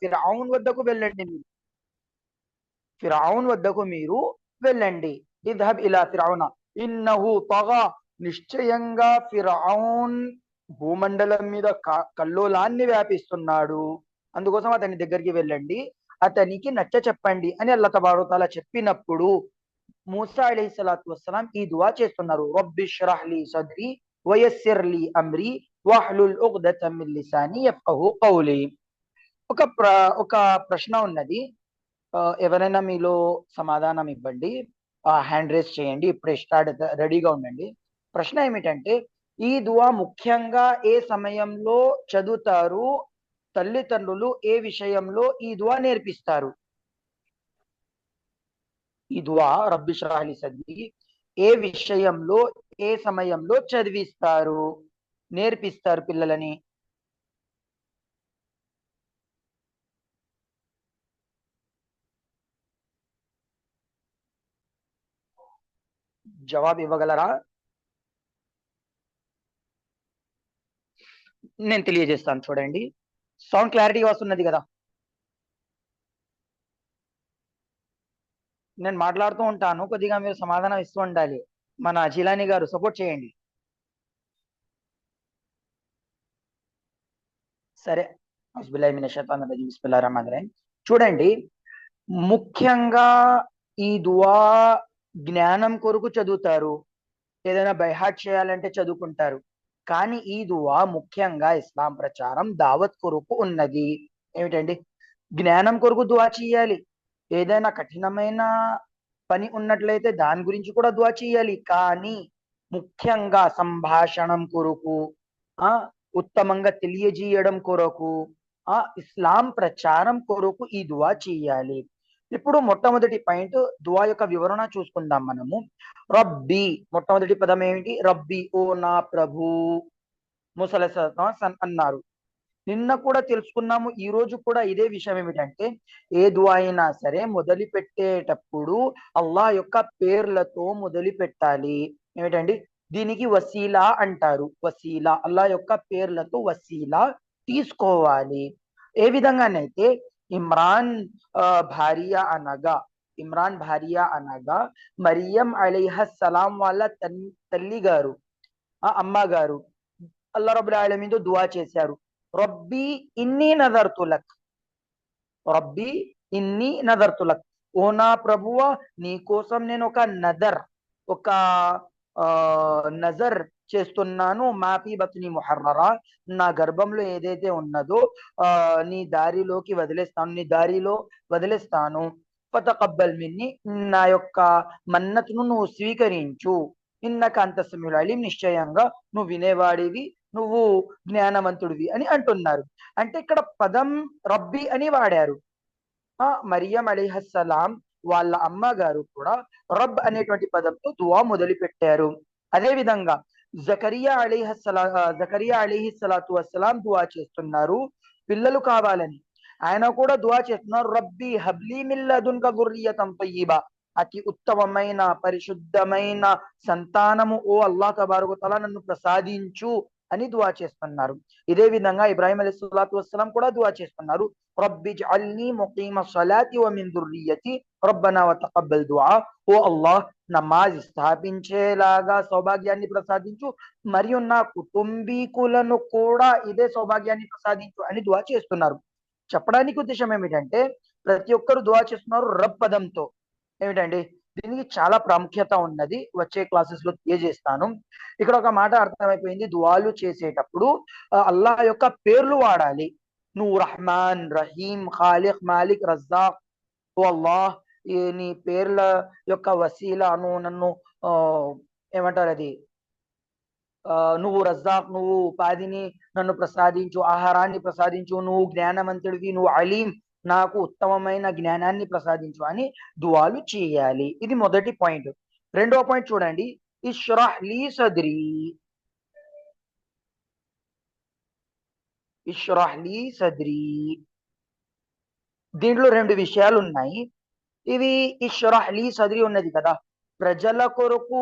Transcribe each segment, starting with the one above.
ఫిరౌన్ వద్దకు వెళ్ళండి మీరు. ఫిరౌన్ వద్దకు మీరు వెళ్ళండి. ఇద్హబ్ ఇలా ఫిరౌన. ఇన్నహు తగా. నిశ్చయంగా ఫిరౌన్ భూమండలం మీద కల్లోలాన్ని వ్యాపిస్తున్నాడు. అందుకోసం అతని దగ్గరికి వెళ్ళండి. అతనికి నచ్చ చెప్పండి అని అల్లా తబారుతాల చెప్పినప్పుడు మూసా అలీ సలాతు వస్సలాం ఈ దువా చేస్తున్నారు. రబ్బి షరహ్లీ సద్రి వయస్సిర్లీ అమ్రి వాహ్లుల్ ఉగ్దతం మిన్ లిసాని యఫ్కహు కౌలి ఒక ప్ర ఒక ప్రశ్న ఉన్నది. ఎవరైనా మీలో సమాధానం ఇవ్వండి. హ్యాండ్ రేస్ చేయండి. ఇప్పుడే స్టార్ట్ రెడీగా ఉండండి. ప్రశ్న ఏమిటంటే ఈ దువా ముఖ్యంగా ఏ సమయంలో చదువుతారు? తల్లిదండ్రులు ఏ విషయంలో ఈ దువా నేర్పిస్తారు? ఈ దువా రబ్బి సద్ది ఏ విషయంలో ఏ సమయంలో చదివిస్తారు? నేర్పిస్తారు పిల్లలని. జవాబు ఇవ్వగలరా? నేను తెలియజేస్తాను చూడండి. సౌండ్ క్లారిటీ వస్తున్నది కదా. నేను మాట్లాడుతూ ఉంటాను కొద్దిగా మీరు సమాధానం ఇస్తూ ఉండాలి. మన జిలాని గారు సపోర్ట్ చేయండి. సరే. బిస్మిల్లాహిర్రహమానిర్రహీం. చూడండి ముఖ్యంగా ఈ దువా జ్ఞానం కొరకు చదువుతారు. ఏదైనా బైహాట్ చేయాలంటే చదువుకుంటారు. కానీ ఈ దువా ముఖ్యంగా ఇస్లాం ప్రచారం దావత్ కొరకు ఉన్నది. ఏమిటండి? జ్ఞానం కొరకు దువా చేయాలి. ఏదైనా కఠినమైన పని ఉన్నట్లయితే దాని గురించి కూడా దువా చేయాలి. కానీ ముఖ్యంగా సంభాషణం కొరకు ఆ ఉత్తమంగా తెలియజేయడం కొరకు ఆ ఇస్లాం ప్రచారం కొరకు ఈ దువా చేయాలి. ఇప్పుడు మొట్టమొదటి పాయింట్ దువా యొక్క వివరణ చూసుకుందాం మనము. రబ్బీ మొట్టమొదటి పదం ఏమిటి? రబ్బీ ఓ నా ప్రభు. ముసల అన్నారు. నిన్న కూడా తెలుసుకున్నాము ఈ రోజు కూడా ఇదే విషయం ఏమిటంటే ఏ దువా అయినా సరే మొదలు పెట్టేటప్పుడు అల్లాహ్ యొక్క పేర్లతో మొదలు పెట్టాలి ఏమిటండి? దీనికి వసీలా అంటారు. వసీలా అల్లాహ్ యొక్క పేర్లతో వసీలా తీసుకోవాలి. ఏ విధంగానైతే ఇమ్రాన్ ఆ, భార్య అనగా ఇమ్రాన్ భార్య అనగా మరియం అలీహ సలాం వాళ్ళ తల్లి గారు ఆ అమ్మ గారు అల్లా రబ్బుల్ మీద దువా చేశారు రబ్బీ ఇన్ని నజర్తులక్ రబ్బీ ఇన్ని నజర్తులక్ ఓ నా ప్రభువ నీ కోసం నేను ఒక నదర్ ఒక ఆ నజర్ చేస్తున్నాను. మాపి బతుని ముహర్రరా నా గర్భంలో ఏదైతే ఉన్నదో ఆ నీ దారిలోకి వదిలేస్తాను నీ దారిలో వదిలేస్తాను. ఫతకబ్బల్ మిన్ని నా యొక్క మన్నతును నువ్వు స్వీకరించు. ఇన్నక అంత సమయంలో నిశ్చయంగా నువ్వు వినేవాడివి నువ్వు జ్ఞానవంతుడివి అని అంటున్నారు. అంటే ఇక్కడ పదం రబ్బీ అని వాడారు. ఆ మరియం అలీహస్సలాం వాళ్ళ అమ్మగారు కూడా రబ్ అనేటువంటి పదంతో దువా మొదలు పెట్టారు అదే విధంగా జకరియా అలీహస్సలా జకరియా అలీహి సలాతు వస్సలాం దువా చేస్తున్నారు. పిల్లలు కావాలని. ఆయన కూడా దువా చేస్తున్నారు. రబ్బీ హబ్లీ మిల్లదున్క గుర్రియతం తయ్యిబా. అతి ఉత్తమమైన పరిశుద్ధమైన సంతానము ఓ అల్లా తబారుకు తల నన్ను ప్రసాదించు. అని దువా చేస్తున్నారు. ఇదే విధంగా ఇబ్రాహిం అలీ సలాతు వస్సలాం కూడా దువా చేస్తున్నారు. రబ్బిజ్ జఅల్ని ముకీమ సలాతి వ దుర్రియతి రబ్బనా వ ఓ అల్లాహ్ నమాజ్ స్థాపించేలాగా సౌభాగ్యాన్ని ప్రసాదించు మరియు నా కుటుంబీకులను కూడా ఇదే సౌభాగ్యాన్ని ప్రసాదించు అని దువా చేస్తున్నారు. చెప్పడానికి ఉద్దేశం ఏమిటంటే ప్రతి ఒక్కరు దువా చేస్తున్నారు రబ్ పదంతో ఏమిటండి? దీనికి చాలా ప్రాముఖ్యత ఉన్నది. వచ్చే క్లాసెస్లో తెలియజేస్తాను. ఇక్కడ ఒక మాట అర్థమైపోయింది. దువాలు చేసేటప్పుడు అల్లా అల్లాహ్ యొక్క పేర్లు వాడాలి. నువ్వు రహమాన్ రహీం ఖాలిక్ మాలిక్ రజాక్ ఓ అల్లాహ్ నీ పేర్ల యొక్క వసీలాను నన్ను ఆ, ఏమంటారు అది? ఆ, నువ్వు రజాక్ నువ్వు ఉపాధిని నన్ను ప్రసాదించు ఆహారాన్ని ప్రసాదించు నువ్వు జ్ఞానవంతుడివి నువ్వు అలీం నాకు ఉత్తమమైన జ్ఞానాన్ని ప్రసాదించు అని దువాలు చేయాలి. ఇది మొదటి పాయింట్. రెండవ పాయింట్ చూడండి. ఇష్రహ్లీ సద్రి. ఇష్రహ్లీ సద్రి. దీంట్లో రెండు విషయాలు ఉన్నాయి. ఇవి ఇష్రహ్లీ సద్రి ఉన్నది కదా. ప్రజల కొరకు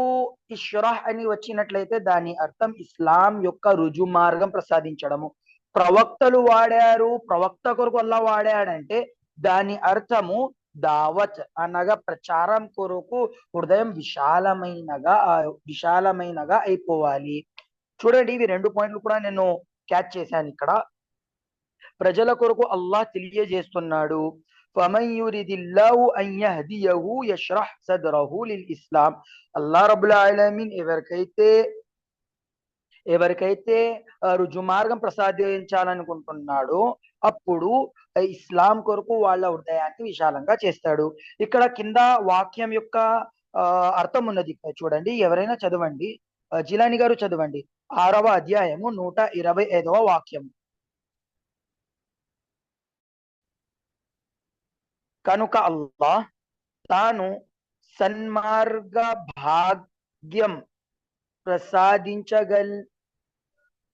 ఇష్రహ్ అని వచ్చినట్లయితే దాని అర్థం ఇస్లాం యొక్క రుజు మార్గం ప్రసాదించడము. ప్రవక్తలు వాడారు ప్రవక్త కొరకు అల్లా వాడాడంటే దాని అర్థము దావత్ అనగా ప్రచారం కొరకు హృదయం విశాలమైనగా విశాలమైనగా అయిపోవాలి. చూడండి ఇవి రెండు పాయింట్లు కూడా నేను క్యాచ్ చేశాను ఇక్కడ. ప్రజల కొరకు అల్లాహ్ తెలియజేస్తున్నాడు. ఇస్లాం. అల్లా రబుల్ ఆలమీన్ ఎవరికైతే ఎవరికైతే రుజుమార్గం రుజు మార్గం ప్రసాదించాలనుకుంటున్నాడో అప్పుడు ఇస్లాం కొరకు వాళ్ళ హృదయాన్ని విశాలంగా చేస్తాడు. ఇక్కడ కింద వాక్యం యొక్క అర్థం ఉన్నది చూడండి. ఎవరైనా చదవండి. జిలాని గారు చదవండి. ఆరవ అధ్యాయము నూట ఇరవై ఐదవ వాక్యం కనుక అల్లా తాను సన్మార్గ భాగ్యం ప్రసాదించగల్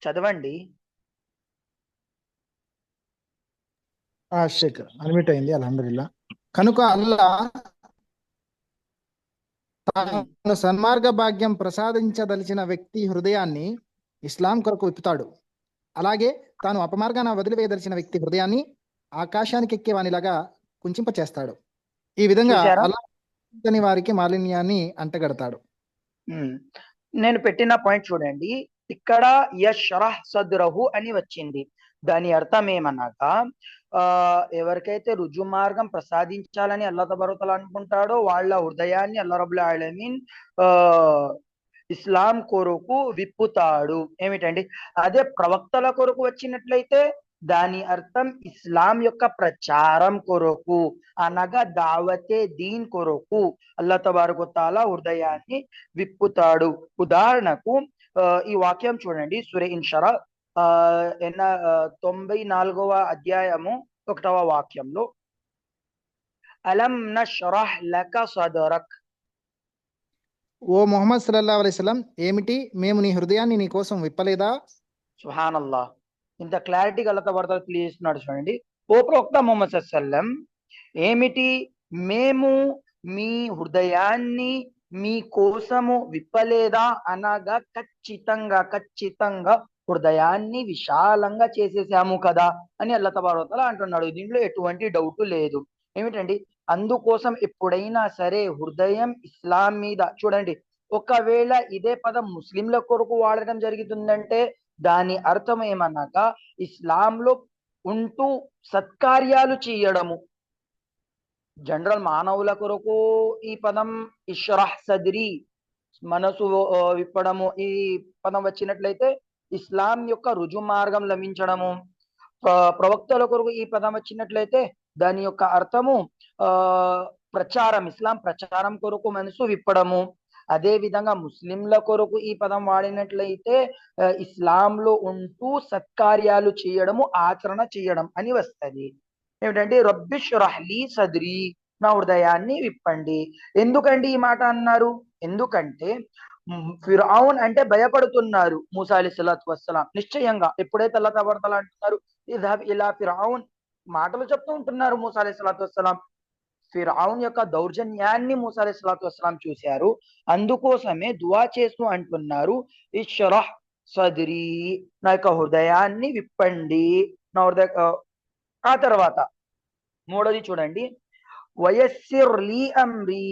చదవండి. షేక్ అన్మిట్ అయింది అల్హమ్దుల్లా కనుక అల్లా తాను సన్మార్గ భాగ్యం ప్రసాదించదలిచిన వ్యక్తి హృదయాన్ని ఇస్లాం కొరకు విప్పుతాడు. అలాగే తాను అపమార్గాన వదిలివేయదలిచిన వ్యక్తి హృదయాన్ని ఆకాశానికి ఎక్కే వానిలాగా కుంచింప చేస్తాడు ఈ విధంగా? అల్లా వారికి మాలిన్యాన్ని అంటగడతాడు. నేను పెట్టిన పాయింట్ చూడండి. ఇక్కడ యష్రహ్ సద్రహు అని వచ్చింది. దాని అర్థం ఏమనగా ఆ ఎవరికైతే రుజు మార్గం ప్రసాదించాలని అల్లా అనుకుంటాడో వాళ్ళ హృదయాన్ని అల్లా రబుల్ ఆలమీన్ ఆ ఇస్లాం కొరకు విప్పుతాడు. ఏమిటండి? అదే ప్రవక్తల కొరకు వచ్చినట్లయితే దాని అర్థం ఇస్లాం యొక్క ప్రచారం కొరకు అనగా దావతే దీన్ కొరకు అల్లా తబారకు తాలా హృదయాన్ని విప్పుతాడు. ఉదాహరణకు ఈ వాక్యం చూడండి. సురే ఇన్షరా ఎన్న తొంభై నాలుగవ అధ్యాయము ఒకటవ వాక్యంలో. అలం నష్రహ్ లక సదరక్. ఓ మొహమ్మద్ సల్లల్లా అలైస్లం ఏమిటి? మేము నీ హృదయాన్ని నీ కోసం విప్పలేదా? సుహానల్లా ఇంత క్లారిటీ గలత వార్త తెలియజేస్తున్నాడు చూడండి. ఓ ప్రవక్త మొహమ్మద్ సల్లం ఏమిటి? మేము మీ హృదయాన్ని మీ కోసము విప్పలేదా అనగా ఖచ్చితంగా ఖచ్చితంగా హృదయాన్ని విశాలంగా చేసేసాము కదా అని అల్ల తబారోతల అంటున్నాడు. దీంట్లో ఎటువంటి డౌట్ లేదు. ఏమిటండి? అందుకోసం ఎప్పుడైనా సరే హృదయం ఇస్లాం మీద చూడండి. ఒకవేళ ఇదే పదం ముస్లింల కొరకు వాడటం జరుగుతుందంటే దాని అర్థం ఏమనగా ఇస్లాంలో ఉంటూ సత్కార్యాలు చేయడము. జనరల్ మానవుల కొరకు ఈ పదం ఇష్రహ్ సద్రి మనసు విప్పడము ఈ పదం వచ్చినట్లయితే ఇస్లాం యొక్క రుజు మార్గం లభించడము. ప్రవక్తల కొరకు ఈ పదం వచ్చినట్లయితే దాని యొక్క అర్థము ఆ ప్రచారం ఇస్లాం ప్రచారం కొరకు మనసు విప్పడము. అదే విధంగా ముస్లింల కొరకు ఈ పదం వాడినట్లయితే ఇస్లాంలో ఉంటూ సత్కార్యాలు చేయడము ఆచరణ చేయడం అని వస్తది. ఏమిటంటే రబ్బిష్ రహ్లీ సద్రి నా హృదయాన్ని విప్పండి. ఎందుకండి ఈ మాట అన్నారు? ఎందుకంటే ఫిరౌన్ అంటే భయపడుతున్నారు మూసా అలీ సలాత్ వస్సలాం. నిశ్చయంగా ఎప్పుడైతే అల్లా తబర్తల అంటున్నారు ఇలా ఫిరౌన్ మాటలు చెప్తూ ఉంటున్నారు మూసా అలీ సలాత్ వస్సలాం. ఫిరౌన్ యొక్క దౌర్జన్యాన్ని మూసా అలీ సలాత్ వస్సలాం చూశారు. అందుకోసమే దువా చేస్తూ అంటున్నారు ఇష్రహ్ సదిరి నా యొక్క హృదయాన్ని విప్పండి. నా హృదయ ఆ, తర్వాత మూడోది చూడండి. వయస్సిర్లీ అమ్రీ.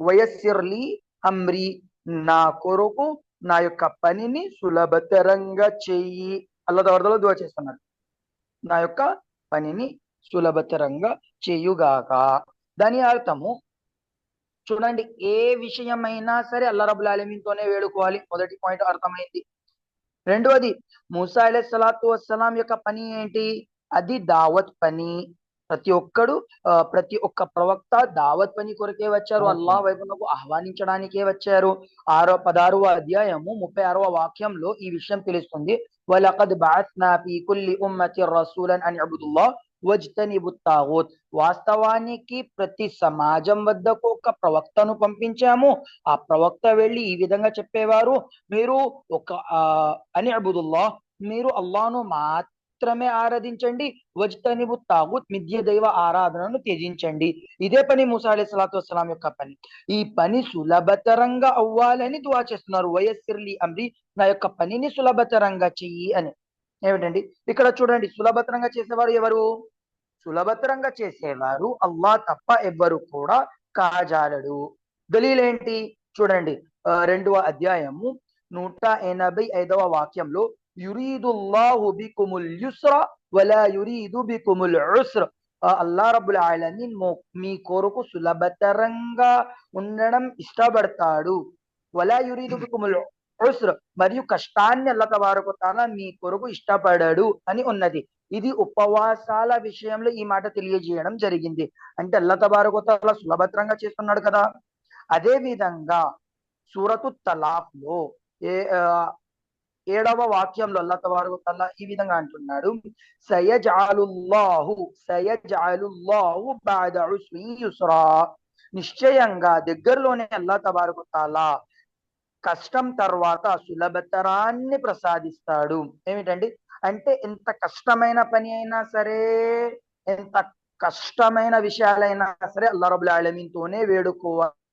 వయస్సిర్లీ అమ్రీ. నా కొరకు నా యొక్క పనిని సులభతరంగా చెయ్యి. అల్లదవరదలో దువ చేస్తున్నారు నా యొక్క పనిని సులభతరంగా చేయుగాక. దాని అర్థము చూడండి ఏ విషయమైనా సరే అల్లా రబుల్ ఆలమీన్తోనే వేడుకోవాలి. మొదటి పాయింట్ అర్థమైంది. రెండవది మూసా అలై సలాతు వస్సలాం యొక్క పని ఏంటి? అది దావత్ పని. ప్రతి ఒక్కడు ప్రతి ఒక్క ప్రవక్త దావత్ పని కొరకే వచ్చారు. అల్లాహ్ వైపునకు ఆహ్వానించడానికే వచ్చారు. ఆరో పదారవ అధ్యాయము ముప్పై ఆరవ వాక్యంలో ఈ విషయం తెలుస్తుంది. వలకద్ బఅత్నా ఫీ కుల్లి ఉమ్మతి రసూలన్ అన్ తాగూత్. వాస్తవానికి ప్రతి సమాజం వద్దకు ఒక ప్రవక్తను పంపించాము. ఆ ప్రవక్త వెళ్ళి ఈ విధంగా చెప్పేవారు. మీరు ఒక అని అబుదుల్లా మీరు అల్లాను మాత్రమే ఆరాధించండి వజ్తనిబు తాగుత్ మిథ్య దైవ ఆరాధనను త్యజించండి. ఇదే పని మూసా అలై సలాతు వసలాం యొక్క పని. ఈ పని సులభతరంగా అవ్వాలని దువా చేస్తున్నారు. వయస్సిర్లి అమ్రి నా యొక్క పనిని సులభతరంగా చెయ్యి అని. ఏమిటండి? ఇక్కడ చూడండి సులభతరంగా చేసేవారు ఎవరు? సులభతరంగా చేసేవారు అల్లా తప్ప ఎవ్వరు కూడా కాజాలడు. దలీలేంటి చూడండి రెండవ అధ్యాయము నూట ఎనభై ఐదవ వాక్యంలో యురీదుల్లాహు బికుముల్ యుస్ర వలా యురీదు బికుముల్ ఉస్ర. అల్లా రబ్బుల్ ఆలమీన్ మీ కొరకు సులభతరంగా ఉండడం ఇష్టపడతాడు. వలా యురీదు బికుముల్ ఉస్ర మరియు కష్టాన్ని అల్లా తబారకు మీ కొరకు ఇష్టపడడు అని ఉన్నది. ఇది ఉపవాసాల విషయంలో ఈ మాట తెలియజేయడం జరిగింది. అంటే అల్ల తబారకు సులభతరంగా చేస్తున్నాడు కదా. అదే విధంగా సూరతు తలాఫ్లో ఏ ఏడవ వాక్యంలో అల్లా తవారు తాలా ఈ విధంగా అంటున్నాడు. సయజాలుల్లాహు సయజాలుల్లాహు బఅద ఉస్రి యుస్రా. నిశ్చయంగా దగ్గరలోనే అల్లా తబారకు తాలా కష్టం తర్వాత సులభతరాన్ని ప్రసాదిస్తాడు. ఏమిటండి? అంటే ఎంత కష్టమైన పని అయినా సరే ఎంత కష్టమైన విషయాలైనా సరే అల్లా రబుల్ ఆలమీన్తోనే వేడుకోవాలి.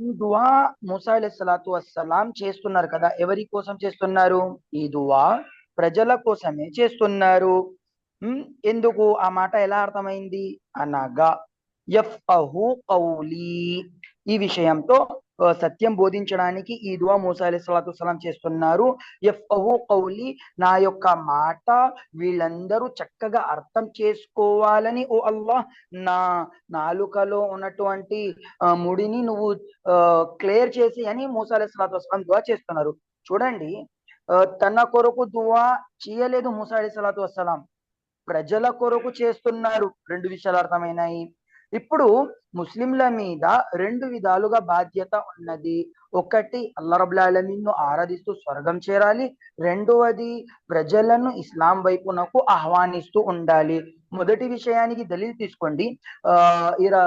ఈ దువా మూసా సలాతు వస్సలాం చేస్తున్నారు కదా ఎవరి కోసం చేస్తున్నారు? ఈ దువా ప్రజల కోసమే చేస్తున్నారు. ఎందుకు? ఆ మాట ఎలా అర్థమైంది? అనగా యఫ్అహు కౌలి. ఈ విషయంతో సత్యం బోధించడానికి ఈ దువా మూసా సలాతు సలాం చేస్తున్నారు. యఫ్అహు కౌలి నా యొక్క మాట వీళ్ళందరూ చక్కగా అర్థం చేసుకోవాలని ఓ అల్లాహ్ నా నాలుకలో ఉన్నటువంటి ముడిని నువ్వు క్లియర్ చేసి అని మూసా అలైహిస్సలాతు వస్సలాం దువా చేస్తున్నారు. చూడండి తన కొరకు దువా చేయలేదు మూసా అలైహిస్సలాతు వస్సలాం. ప్రజల కొరకు చేస్తున్నారు. రెండు విషయాలు అర్థమైనాయి. ఇప్పుడు ముస్లింల మీద రెండు విధాలుగా బాధ్యత ఉన్నది. ఒకటి అల్లా ను ఆరాధిస్తూ స్వర్గం చేరాలి. రెండవది ప్రజలను ఇస్లాం వైపునకు ఆహ్వానిస్తూ ఉండాలి. మొదటి విషయానికి దలీల్ తీసుకోండి. ఆ ఇరా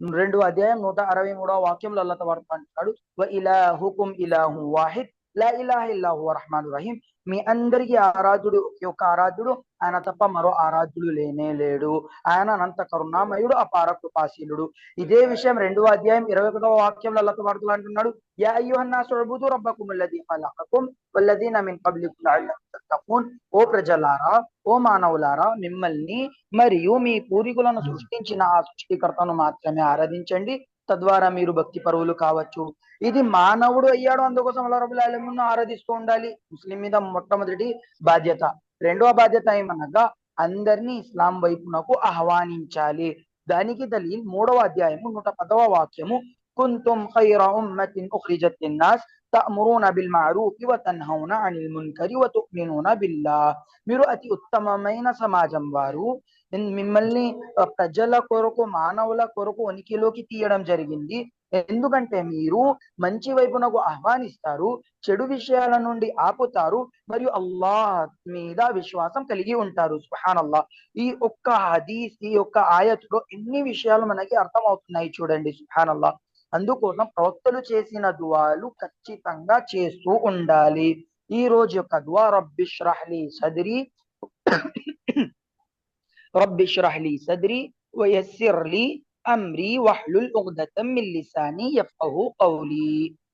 రెండు అధ్యాయం నూట అరవై మూడవ వాక్యంలో అల్లత అంటున్నాడు ఇలా ఇలాహుకుం ఇలాహు వాహిద్ లా ఇలాహ ఇల్లాహు రహమాన్ రహీం. మీ అందరికీ ఆరాధ్యుడు ఒకే ఒక్క ఆరాధ్యుడు. ఆయన తప్ప మరో ఆరాధ్యుడు లేనే లేడు. ఆయన అనంత కరుణామయుడు అపార కృపాశీలుడు. ఇదే విషయం రెండవ అధ్యాయం ఇరవై ఒకటవ వాక్యంలో అల్లా తబారక అంటున్నాడు. యా అయ్యోహన్నా సుడబుదు రబ్బకుం అల్లదీ ఓ ప్రజలారా ఓ మానవులారా మిమ్మల్ని మరియు మీ పూర్వీకులను సృష్టించిన ఆ సృష్టికర్తను మాత్రమే ఆరాధించండి. తద్వారా మీరు భక్తి పరువులు కావచ్చు. ఇది మానవుడు అయ్యాడు అందుకోసం అల్లా రబుల్ ఆలమును ఆరాధిస్తూ ఉండాలి. ముస్లిం మీద మొట్టమొదటి బాధ్యత. రెండవ బాధ్యత ఏమనగా అందరినీ ఇస్లాం వైపునకు ఆహ్వానించాలి. దానికి దలీల్ మూడవ అధ్యాయము నూట పదవ వాక్యము. కుంతుం ఖైర ఉమ్మతిన్ ఉఖ్రిజత్ లిన్నాస్ తఅమురూన బిల్ మఅరూఫి వ తన్హౌన అనిల్ మున్కరి వ తు'మినూన బిల్లాహ్ మీరు అతి ఉత్తమమైన సమాజం వారు. మిమ్మల్ని ప్రజల కొరకు మానవుల కొరకు ఉనికిలోకి తీయడం జరిగింది. ఎందుకంటే మీరు మంచి వైపునకు ఆహ్వానిస్తారు చెడు విషయాల నుండి ఆపుతారు మరియు అల్లాహ్ మీద విశ్వాసం కలిగి ఉంటారు. సుహాన్ అల్లా ఈ ఒక్క హదీస్ ఈ ఒక్క ఆయత్లో ఎన్ని విషయాలు మనకి అర్థం అవుతున్నాయి చూడండి సుహాన్ అల్లా అందుకోసం ప్రవక్తలు చేసిన దువాలు ఖచ్చితంగా చేస్తూ ఉండాలి. ఈ రోజు యొక్క దువా రబ్బిష్రహ్లీ సదిరి రబ్బిష్రహ్లీ సద్రి వయస్సిర్లీ అమ్రి వహ్లుల్ ఉగ్దతం మిల్లిసాని లిసాని కౌలి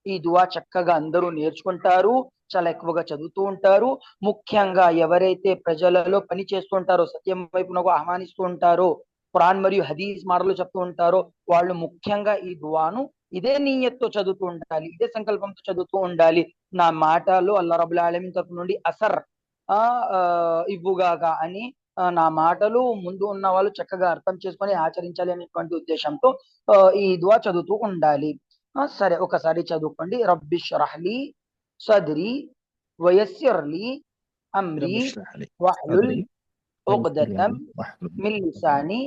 ఈ దువా చక్కగా అందరూ నేర్చుకుంటారు చాలా ఎక్కువగా చదువుతూ ఉంటారు. ముఖ్యంగా ఎవరైతే ప్రజలలో పని చేస్తుంటారో సత్యం వైపునకు ఆహ్వానిస్తూ ఉంటారో ఖురాన్ మరియు హదీస్ మాటలు చెప్తూ ఉంటారో వాళ్ళు ముఖ్యంగా ఈ దువాను ఇదే నీయత్తో చదువుతూ ఉండాలి ఇదే సంకల్పంతో చదువుతూ ఉండాలి. నా మాటలు అల్లా రబుల్ ఆలమీన్ తరపు నుండి అసర్ ఆ ఇవ్వుగాక అని నా మాటలు ముందు ఉన్న వాళ్ళు చక్కగా అర్థం చేసుకొని ఆచరించాలి అనేటువంటి ఉద్దేశంతో ఈ దువా చదువుతూ ఉండాలి. సరే ఒకసారి చదువుకోండి. రబ్బిష్ రహ్లీ సద్రి వయస్సర్లి అమ్రి వహ్లుల్ మిల్లిసాని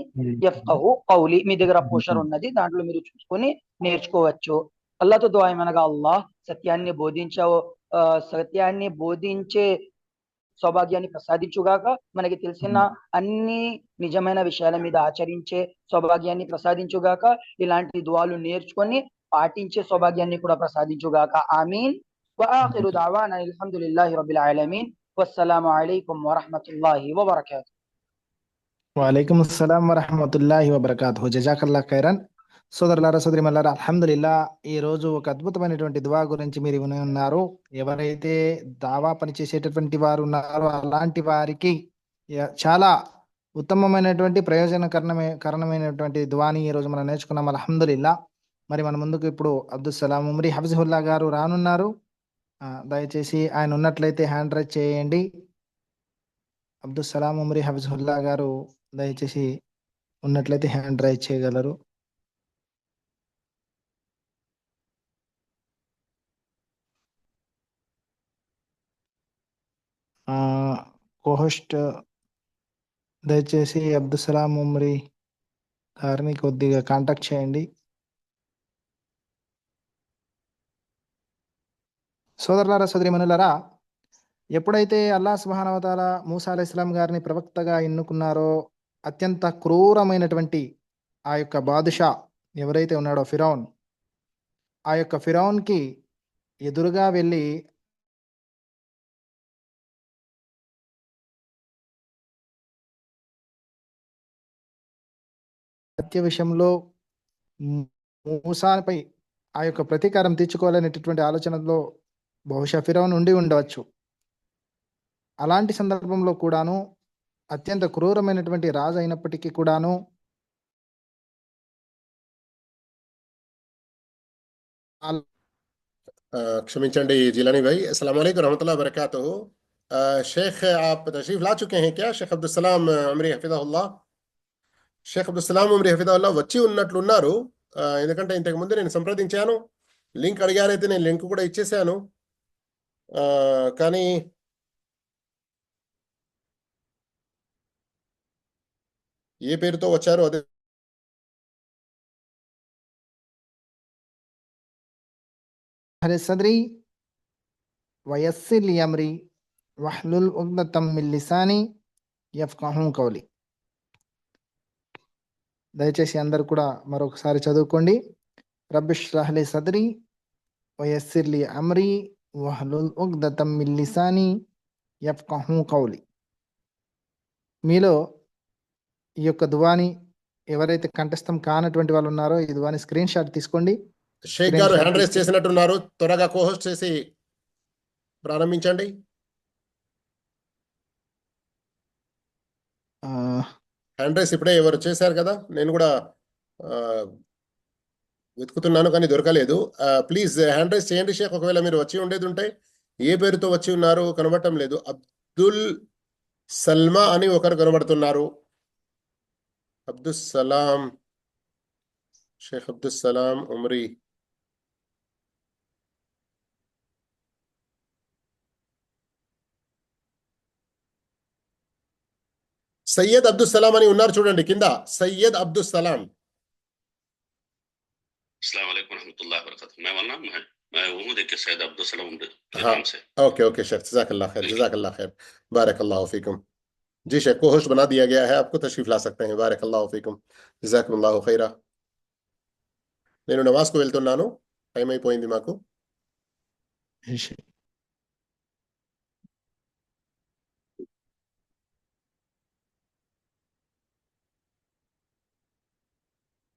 యఫ్కహు కౌలి మీ దగ్గర పోషర్ ఉన్నది. దాంట్లో మీరు చూసుకొని నేర్చుకోవచ్చు. అల్లాతో దువా ఏమనగా? అల్లాహ్ సత్యాన్ని బోధించావు సత్యాన్ని బోధించే సౌభాగ్యాన్ని ప్రసాదించుగాక మనకి తెలిసిన అన్ని నిజమైన విషయాల మీద ఆచరించే సౌభాగ్యాన్ని ప్రసాదించుగాక ఇలాంటి దువాలు నేర్చుకొని పాటించే సౌభాగ్యాన్ని కూడా ప్రసాదించుగాక ఆమీన్ وآخر دعوانا الحمد لله رب العالمين والسلام عليكم ورحمة الله وبركاته వాలేకుమ్ అస్సలాం వరహమతుల్లాహి వబర్కాతు జజాకల్లా ఖైరన్ సోదరులారా సోదరి మల్లారా అల్హమ్దులిల్లా ఈ రోజు ఒక అద్భుతమైనటువంటి దువా గురించి మీరు విని ఉన్నారు. ఎవరైతే దావా పనిచేసేటటువంటి వారు ఉన్నారో అలాంటి వారికి చాలా ఉత్తమమైనటువంటి ప్రయోజనకరణమే కారణమైనటువంటి దువాని ఈ రోజు మనం నేర్చుకున్నాం అల్హమ్దుల్లా మరి మన ముందుకు ఇప్పుడు అబ్దుల్ సలాం ఉమ్రి హబ్జుల్లా గారు రానున్నారు. దయచేసి ఆయన ఉన్నట్లయితే హ్యాండ్ రైజ్ చేయండి. అబ్దుల్ సలాం ఉమ్రి హఫిజుల్లా గారు దయచేసి ఉన్నట్లయితే హ్యాండ్ రైజ్ చేయగలరు. కోహోస్ట్ దయచేసి అబ్దుసలాం ఉమ్రి గారిని కొద్దిగా కాంటాక్ట్ చేయండి. సోదరులారా సోదరిమణులారా ఎప్పుడైతే అల్లా సుబానవతాల మూసా అలైహి ఇస్లాం గారిని ప్రవక్తగా ఎన్నుకున్నారో అత్యంత క్రూరమైనటువంటి ఆ యొక్క బాదుషా ఎవరైతే ఉన్నాడో ఫిరౌన్ ఆ యొక్క ఫిరౌన్కి ఎదురుగా వెళ్ళి హత్య విషయంలో ము- మూసాపై ఆ యొక్క ప్రతీకారం తీర్చుకోవాలనేటటువంటి ఆలోచనలో బహుశా ఫిరౌన్ ఉండి ఉండవచ్చు అలాంటి సందర్భంలో కూడాను అత్యంత క్రూరమైనటువంటి రాజు అయినప్పటికీ కూడాను అల్- अ, क्षमिंचंडी जिलानी भाई अस्सलाम वालेकुम रहमतुल्लाह वबरकातुहू अ, शेख आप तशरीफ ला चुके हैं क्या షేక్ అబ్దుల్ సలాం అమ్రి హఫిదహుల్లా షేక్ అబ్దుల్ ఉమ్రీ హఫీదాల్లా వచ్చి ఉన్నట్లు ఉన్నారు. ఎందుకంటే ఇంతకు ముందు నేను సంప్రదించాను. లింక్ అడిగారైతే నేను లింక్ కూడా ఇచ్చేసాను. కానీ ఏ పేరుతో వచ్చారో అదే అహ్లి సద్రి వయస్సిర్ లి వహ్లుల్ ఉగ్దతం మిల్లిసాని యఫ్కహు కౌలి. దయచేసి అందరు కూడా మరొకసారి చదువుకోండి. రబ్బిష్రహ్ లి సద్రి వయస్సిర్ లి అమ్రి వహ్లుల్ ఉగ్దతం మిన్ లిసాని యఫ్కహు కౌలి. మీలో ఈ యొక్క దువాని ఎవరైతే కంఠస్థం కానటువంటి వాళ్ళు ఉన్నారో ఈ దువాని స్క్రీన్ షాట్ తీసుకోండి. షేక్ గారు హ్యాండ్ రైస్ చేసినట్టున్నారు. త్వరగా కోహోస్ట్ చేసి ప్రారంభించండి. ఆ, హ్యాండ్ రైస్ ఇప్పుడే ఎవరు చేశారు కదా నేను కూడా వెతుకుతున్నాను కానీ దొరకలేదు. ప్లీజ్ హ్యాండ్ రైస్ చేయండి షేక్. ఒకవేళ మీరు వచ్చి ఉండేది ఉంటే ఏ పేరుతో వచ్చి ఉన్నారు కనబడటం లేదు. అబ్దుల్ సల్మా అని ఒకరు కనబడుతున్నారు. అబ్దుల్ సలాం షేక్ అబ్దుల్ సలాం ఉమ్రీ. సయ్యద్ అబ్దుల్ అని ఉన్నారు చూడండి కింద సయ్యద్ అబ్దుల్ اللہ جی شیخ کو ہوش بنا دیا گیا ہے آپ کو تشریف لا سکتے ہیں بارک اللہ فیکم جزاک اللہ خیرہ నేను నమాజ్కు వెళ్తున్నాను టైం అయిపోయింది మాకు